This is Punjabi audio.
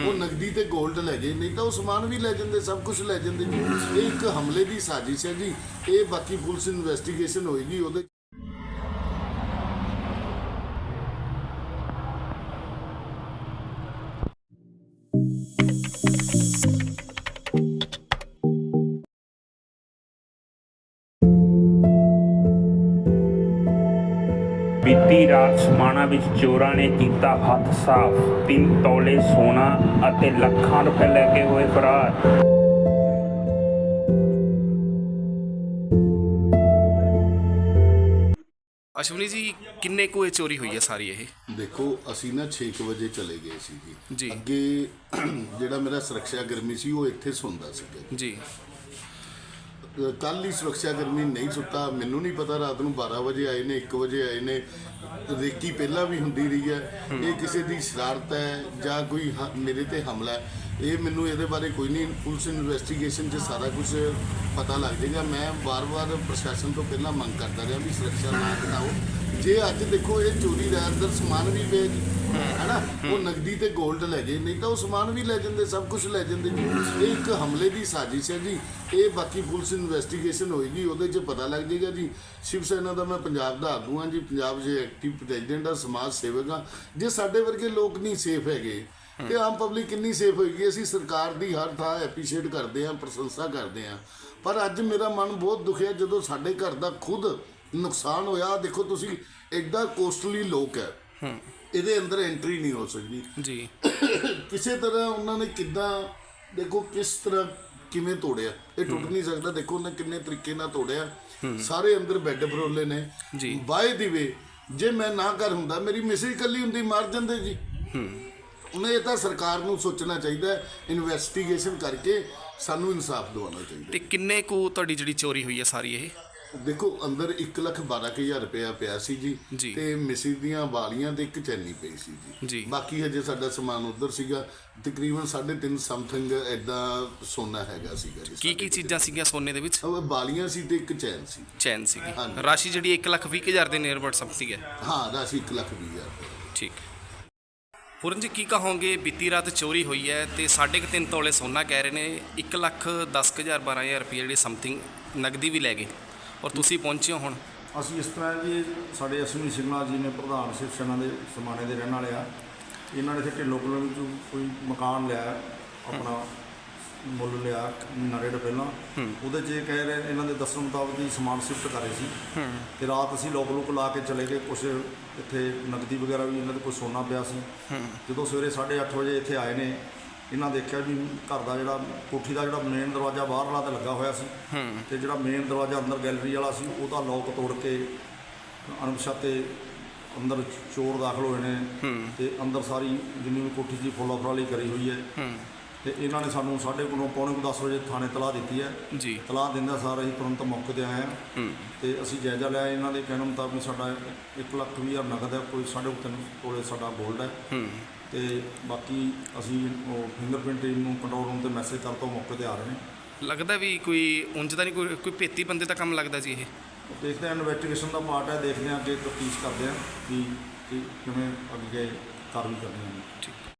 ਉਹ ਨਗਦੀ ਤੇ 골ਡ ਲੈ ਗਏ, ਨਹੀਂ ਤਾਂ ਉਹ ਸਮਾਨ ਵੀ ਲੈ ਜਾਂਦੇ, ਸਭ ਕੁਝ ਲੈ ਜਾਂਦੇ। ਜੀ ਇਹ ਇੱਕ ਹਮਲੇ ਦੀ ਸਾਜ਼ਿਸ਼ ਹੈ ਜੀ। ਇਹ ਬਾਕੀ ਪੁਲਿਸ ਇਨਵੈਸਟੀਗੇਸ਼ਨ ਹੋਏਗੀ, ਉਹਦੇ ਬੀਤੀ ਰਾਤ ਸਮਾਣਾ ਵਿੱਚ ਚੋਰਾਂ ਨੇ ਕੀਤਾ ਹੱਥ ਸਾਫ਼ ਤਿੰਨ ਤੋਲੇ ਸੋਨਾ ਅਤੇ ਲੱਖਾਂ ਰੁਪਏ ਲੈ ਕੇ ਹੋਏ ਫਰਾਰ। ਅਸ਼ਵਨੀ ਜੀ ਕਿੰਨੇ ਕੁ ਇਹ ਚੋਰੀ ਹੋਈ ਹੈ ਸਾਰੀ ਇਹ? ਦੇਖੋ ਅਸੀਂ ਨਾ 6 ਵਜੇ ਚਲੇ ਗਏ ਸੀ ਜੀ। ਜੀ। ਅੱਗੇ ਜਿਹੜਾ ਮੇਰਾ ਸੁਰੱਖਿਆ ਗਰਮੀ ਸੀ ਉਹ ਇੱਥੇ ਸੌਂਦਾ ਸੀਗਾ ਜੀ। ਕੱਲ ਹੀ ਸੁਰੱਖਿਆ ਕਰਮੀ ਨਹੀਂ ਸੁੱਤਾ। ਮੈਨੂੰ ਨਹੀਂ ਪਤਾ ਰਾਤ ਨੂੰ 12 ਵਜੇ ਆਏ ਨੇ 1 ਵਜੇ ਆਏ ਨੇ। ਰੇਕੀ ਪਹਿਲਾਂ ਵੀ ਹੁੰਦੀ ਰਹੀ ਹੈ। ਇਹ ਕਿਸੇ ਦੀ ਸ਼ਰਾਰਤ ਹੈ ਜਾਂ ਕੋਈ ਮੇਰੇ ਤੇ ਹਮਲਾ ਹੈ। ਇਹ ਮੈਨੂੰ ਇਹਦੇ ਬਾਰੇ ਕੋਈ ਨਹੀਂ ਪੁਲਿਸ ਇਨਵੈਸਟੀਗੇਸ਼ਨ 'ਚ ਸਾਰਾ ਕੁਝ ਪਤਾ ਲੱਗ ਜਾਏਗਾ। ਮੈਂ ਵਾਰ-ਵਾਰ ਪ੍ਰਸ਼ਾਸਨ ਤੋਂ ਪਹਿਲਾਂ ਮੰਗ ਕਰਦਾ ਰਿਹਾ ਵੀ ਸੁਰੱਖਿਆ ਨਾ ਘਟਾਓ। ਜੇ ਅੱਜ ਦੇਖੋ ਇਹ ਚੋਰੀ ਦਾ ਅੰਦਰ ਸਮਾਨ ਵੀ ਵੇਚ ਹੈਨਾ ਉਹ ਨਗਦੀ ਤੇ 골ਡ ਲੈ ਗਏ ਨਹੀਂ ਤਾਂ ਉਹ ਸਮਾਨ ਵੀ ਲੈ ਜਾਂਦੇ ਸਭ ਕੁਝ ਲੈ ਜਾਂਦੇ। ਜੀ ਇਹ ਇੱਕ ਹਮਲੇ ਦੀ ਸਾਜ਼ਿਸ਼ ਹੈ ਜੀ। ਇਹ ਬਾਕੀ ਪੁਲਿਸ ਇਨਵੈਸਟੀਗੇਸ਼ਨ ਹੋਏਗੀ ਉਹਦੇ 'ਚ ਪਤਾ ਲੱਗ ਜਾਏਗਾ ਜੀ। ਸ਼ਿਵ ਸੈਨਾ ਦਾ ਮੈਂ ਪੰਜਾਬ ਦਾ ਆਗੂ ਹਾਂ ਜੀ ਪੰਜਾਬ ਦੇ ਐਕਟਿਵ ਪ੍ਰੈਜ਼ੀਡੈਂਟ ਆ ਸਮਾਜ ਸੇਵਕ ਹਾਂ ਜੇ ਸਾਡੇ ਵਰਗੇ ਲੋਕ ਨਹੀਂ ਸੇਫ ਹੈਗੇ ਤੇ ਆਮ ਪਬਲਿਕ ਕਿੰਨੀ ਸੇਫ ਹੋਏਗੀ? ਅਸੀਂ ਸਰਕਾਰ ਦੀ ਹਰ ਥਾਂ ਐਪਰੀਸ਼ੀਏਟ ਕਰਦੇ ਹਾਂ ਪ੍ਰਸ਼ੰਸਾ ਕਰਦੇ ਹਾਂ। ਪਰ ਅੱਜ ਮੇਰਾ ਮਨ ਬਹੁਤ ਦੁਖਿਆ ਜਦੋਂ ਸਾਡੇ ਘਰ ਦਾ ਖੁਦ ਨੁਕਸਾਨ ਹੋਇਆ। ਦੇਖੋ ਤੁਸੀਂ ਐਡਾ ਕੋਸਟਲੀ ਲੋਕ ਹੈ। ਇਹਦੇ ਅੰਦਰ ਐਂਟਰੀ ਨਹੀਂ ਹੋ ਸਕਦੀ। ਜੀ। ਕਿਸੇ ਤਰ੍ਹਾਂ ਉਹਨਾਂ ਨੇ ਕਿੱਦਾਂ ਦੇਖੋ ਕਿਸ ਤਰ੍ਹਾਂ ਕਿਵੇਂ ਤੋੜਿਆ। ਇਹ ਟੁੱਟ ਨਹੀਂ ਸਕਦਾ। ਦੇਖੋ ਉਹਨੇ ਕਿੰਨੇ ਤਰੀਕੇ ਨਾਲ ਤੋੜਿਆ। ਸਾਰੇ ਅੰਦਰ ਬੈੱਡ ਫਰੋਲੇ ਨੇ। ਜੀ। ਬਾਏ ਦੀ ਵੇ ਜੇ ਮੈਂ ਨਾ ਕਰ ਹੁੰਦਾ ਮੇਰੀ ਮਿਸੀ ਇਕੱਲੀ ਹੁੰਦੀ ਮਰ ਜਾਂਦੇ ਜੀ। ਉਹਨੇ ਇਹ ਤਾਂ ਸਰਕਾਰ ਨੂੰ ਸੋਚਣਾ ਚਾਹੀਦਾ ਹੈ ਇਨਵੈਸਟੀਗੇਸ਼ਨ ਕਰਕੇ ਸਾਨੂੰ ਇਨਸਾਫ ਦਿਵਾਉਣਾ ਚਾਹੀਦਾ ਤੇ ਕਿੰਨੇ ਕੁ ਤੁਹਾਡੀ ਜਿਹੜੀ ਚੋਰੀ ਹੋਈ ਹੈ ਸਾਰੀ ਇਹ? ਦੇਖੋ ਅੰਦਰ 1 ਲੱਖ 12 ਕੁ ਹਜ਼ਾਰ ਰੁਪਇਆ ਪਿਆ ਸੀ ਜੀ ਜੀ। ਤੇ ਮਿਸੀ ਦੀਆਂ ਵਾਲੀਆਂ ਤੇ ਇੱਕ ਚੈਨੀ ਪਈ ਸੀ ਜੀ। ਜੀ। ਬਾਕੀ ਹਜੇ ਸਾਡਾ ਸਮਾਨ ਉਧਰ ਸੀਗਾ। ਤਕਰੀਬਨ 3.5 ਸਮਥਿੰਗ ਐਦਾਂ ਸੋਨਾ ਹੈਗਾ ਸੀਗਾ ਜੀ ਕੀ ਕੀ ਚੀਜ਼ਾਂ ਸੀਗੀਆਂ ਸੋਨੇ ਦੇ ਵਿੱਚ? ਉਹ ਵਾਲੀਆਂ ਸੀ ਤੇ ਇੱਕ ਚੈਨ ਸੀ। ਚੈਨ ਸੀਗੀ। ਰਾਸ਼ੀ ਜਿਹੜੀ 1 ਲੱਖ 20 ਹਜ਼ਾਰ ਦੇ ਅਬਾਊਟ ਸਮਥਿੰਗ ਹੈ ਹਾਂ ਰਾਸ਼ੀ 1 ਲੱਖ 20 ਹਜ਼ਾਰ। ਰੁਪਇਆ। ਠੀਕ। ਪੂਰਨ ਜੀ ਕੀ ਕਹੋਗੇ ਬੀਤੀ ਰਾਤ ਚੋਰੀ ਹੋਈ ਹੈ ਤੇ 3.5 ਤੋਲੇ ਸੋਨਾ ਕਹਿ ਰਹੇ ਨੇ 1 ਲੱਖ 10000 12000 ਰੁਪਏ ਜਿਹੜੀ ਸਮਥਿੰਗ ਨਗਦੀ ਵੀ ਲੈ ਗਏ। ਔਰ ਤੁਸੀਂ ਪਹੁੰਚੇ ਹੋ ਹੁਣ? ਅਸੀਂ ਇਸ ਤਰ੍ਹਾਂ ਜੀ ਸਾਡੇ ਅਸ਼ਵਨੀ ਸਿੰਘਲਾ ਜੀ ਨੇ ਪ੍ਰਧਾਨ ਸ਼ਿਵ ਸੈਨਾ ਦੇ ਸਮਾਣੇ ਦੇ ਰਹਿਣ ਵਾਲੇ ਆ। ਇਹਨਾਂ ਨੇ ਇੱਥੇ ਢਿੱਲੋਂ ਕੋਲੋਂ ਵਿੱਚੋਂ ਕੋਈ ਮਕਾਨ ਲਿਆ ਆਪਣਾ ਮੁੱਲ ਲਿਆ ਮਹੀਨਾ ਡੇਢ ਪਹਿਲਾਂ। ਉਹਦੇ 'ਚ ਇਹ ਕਹਿ ਰਹੇ ਇਹਨਾਂ ਦੇ ਦੱਸਣ ਮੁਤਾਬਕ ਹੀ ਸਮਾਨ ਸ਼ਿਫਟ ਕਰ ਰਹੇ ਸੀ ਤੇ ਰਾਤ ਅਸੀਂ ਲੋਕ ਲੋਕ ਲਾ ਕੇ ਚਲੇ ਗਏ ਕੁਝ ਇੱਥੇ ਨਗਦੀ ਵਗੈਰਾ ਵੀ ਇਹਨਾਂ ਦੇ ਕੋਈ ਸੋਨਾ ਪਿਆ ਸੀ। ਜਦੋਂ ਸਵੇਰੇ 8:30 ਵਜੇ ਇੱਥੇ ਆਏ ਨੇ ਇਹਨਾਂ ਦੇਖਿਆ ਵੀ ਘਰ ਦਾ ਜਿਹੜਾ ਕੋਠੀ ਦਾ ਜਿਹੜਾ ਮੇਨ ਦਰਵਾਜ਼ਾ ਬਾਹਰ ਵਾਲਾ ਤੇ ਲੱਗਾ ਹੋਇਆ ਸੀ। ਤੇ ਜਿਹੜਾ ਮੇਨ ਦਰਵਾਜ਼ਾ ਅੰਦਰ ਗੈਲਰੀ ਵਾਲਾ ਸੀ ਉਹਦਾ ਲੋਕ ਤੋੜ ਕੇ ਅਣਪਛਾਤੇ ਅੰਦਰ ਚੋਰ ਦਾਖਲ ਹੋਏ ਨੇ। ਤੇ ਅੰਦਰ ਸਾਰੀ ਜਿੰਨੀ ਵੀ ਕੋਠੀ ਦੀ ਫੋਲਾ ਫਰਾਲੀ ਕਰੀ ਹੋਈ ਹੈ। ਤੇ ਇਹਨਾਂ ਨੇ ਸਾਨੂੰ ਸਾਡੇ ਕੋਲੋਂ ਪੌਣੇ ਕੁ 10 ਵਜੇ ਥਾਣੇ ਤਲਾਹ ਦਿੱਤੀ ਹੈ। ਜੀ। ਤਲਾਹ ਦਿੰਦਾ ਸਾਰ ਅਸੀਂ ਤੁਰੰਤ ਮੌਕੇ ਤੇ ਆਏ ਹਾਂ। ਤੇ ਅਸੀਂ ਜਾਇਜ਼ਾ ਲਿਆ ਇਹਨਾਂ ਦੇ ਕਹਿਣ ਮੁਤਾਬਕ ਸਾਡਾ 1 ਲੱਖ ਵੀਹ ਹਜ਼ਾਰ ਨਗਦ ਹੈ ਕੋਈ ਸਾਢੇ ਕੁ ਤਿੰਨ ਤੋਲੇ ਸਾਡਾ ਗੋਲਡ ਹੈ। ਤੇ ਬਾਕੀ ਅਸੀਂ ਉਹ ਫਿੰਗਰਪ੍ਰਿੰਟ ਟੀਮ ਨੂੰ ਕੰਟਰੋਲ ਰੂਮ ਤੇ ਮੈਸੇਜ ਕਰ ਤੋਂ ਮੌਕੇ ਤੇ ਆ ਰਹੇ ਨੇ ਲੱਗਦਾ ਵੀ ਕੋਈ ਉਂਝ ਤਾਂ ਨਹੀਂ ਕੋਈ ਕੋਈ ਭੇਤੀ ਬੰਦੇ ਦਾ ਕੰਮ ਲੱਗਦਾ ਜੀ ਇਹ? ਦੇਖਦੇ ਹਾਂ ਇਨਵੈਸਟੀਗੇਸ਼ਨ ਦਾ ਪਾਰਟ ਹੈ ਦੇਖਦੇ ਹਾਂ ਅੱਗੇ ਤਫਤੀਸ਼ ਕਰਦੇ ਹਾਂ ਕਿ ਕਿ ਕਿਵੇਂ ਅੱਗੇ ਕਾਰਵਾਈ ਕਰਨੀ ਹੈ। ਠੀਕ।